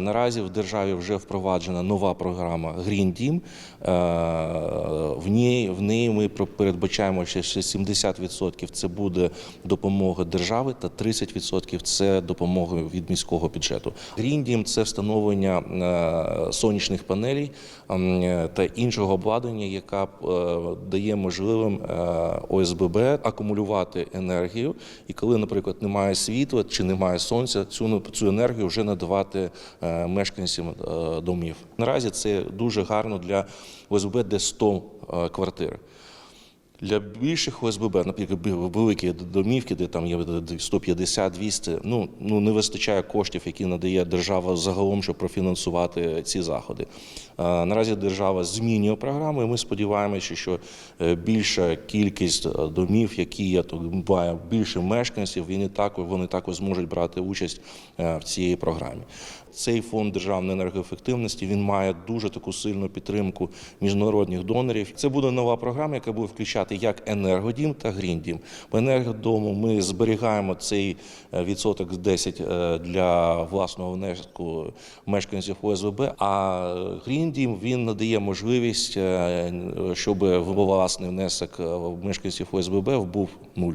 Наразі в державі вже впроваджена нова програма Green Дім. Е, В ній в неї ми передбачаємо, що ще 70% це буде допомога держави, та 30% це допомога від міського бюджету. Green Дім – це встановлення е, сонячних панелей та іншого обладнання, яка е, дає можливим ОСББ акумулювати енергію. І коли, наприклад, немає світла чи немає сонця, цю цю енергію вже надавати мешканцям е, домів. Наразі це дуже гарно для ОСБ, де 100 е, квартир. Для більших ОСББ, наприклад, великі домівки, де там є 150-200, ну, ну не вистачає коштів, які надає держава загалом, щоб профінансувати ці заходи. Е, Наразі держава змінює програму, і ми сподіваємося, що е, більша кількість е, домів, які є, то має більше мешканців, вони також, вони також зможуть брати участь е, в цій програмі. Цей фонд державної енергоефективності він має дуже таку сильну підтримку міжнародних донорів. Це буде нова програма, яка буде включати як енергодім та гріндім. В енергодому ми зберігаємо цей е, відсоток 10 е, для власного внеску мешканців ОСВБ. А гріндім він надає можливість, е, щоб власний внесок е, мешканців ОСББ був нуль.